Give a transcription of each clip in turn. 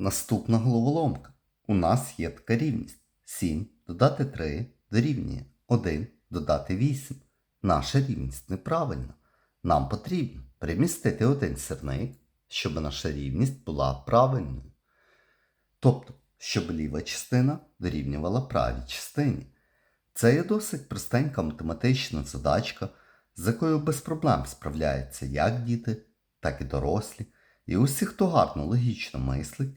Наступна головоломка. У нас є така рівність. 7 додати 3 дорівнює 1 додати 8. Наша рівність неправильна. Нам потрібно перемістити один сірник, щоб наша рівність була правильною. Тобто, щоб ліва частина дорівнювала правій частині. Це є досить простенька математична задачка, з якою без проблем справляються як діти, так і дорослі, і усі, хто гарно логічно мислить,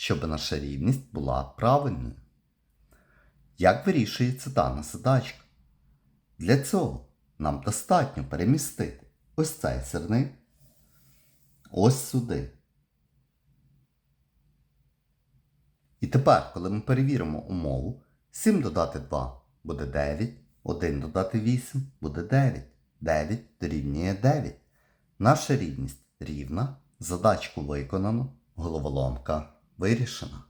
щоб наша рівність була правильною. Як вирішується дана задачка? Для цього нам достатньо перемістити ось цей сирник ось сюди. І тепер, коли ми перевіримо умову, 7 додати 2 буде 9, 1 додати 8 буде 9, 9 дорівнює 9. Наша рівність рівна, задачку виконано, головоломка вирішена.